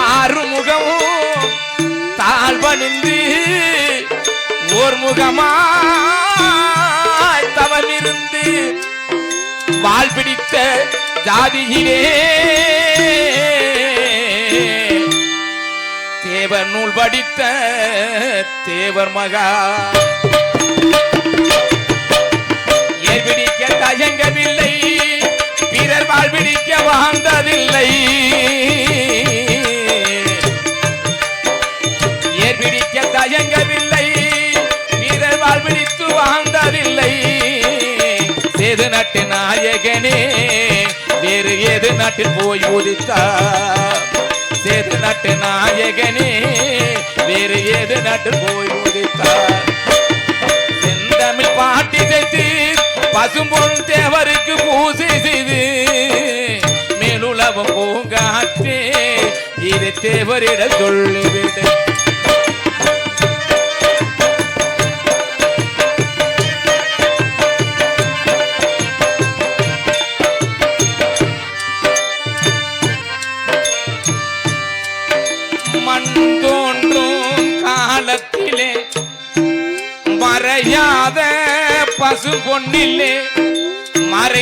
ஆறு முகமும் தாழ்வணிந்து ஓர் முகமாய் தவமிருந்து வாழ் பிடித்த ஜாதியிலே. தேவர் நூல் படித்த தேவர் மகா நாயகனே வேறு ஏது நாட்டில் போய் உதித்தா? சேது நாட்டு நாயகனே வேறு ஏது நாட்டில் போய் உதித்தார் செந்தமிழ் பாட்டி செய்து பசும்பொன் தேவருக்கு பூசை செய்து மேலுலகம் பூங்காற்றே இது தேவரிட சொல்லிவிடு. மண் தோன்றும் காலத்திலே. மறையாத பசு பொன்னிலே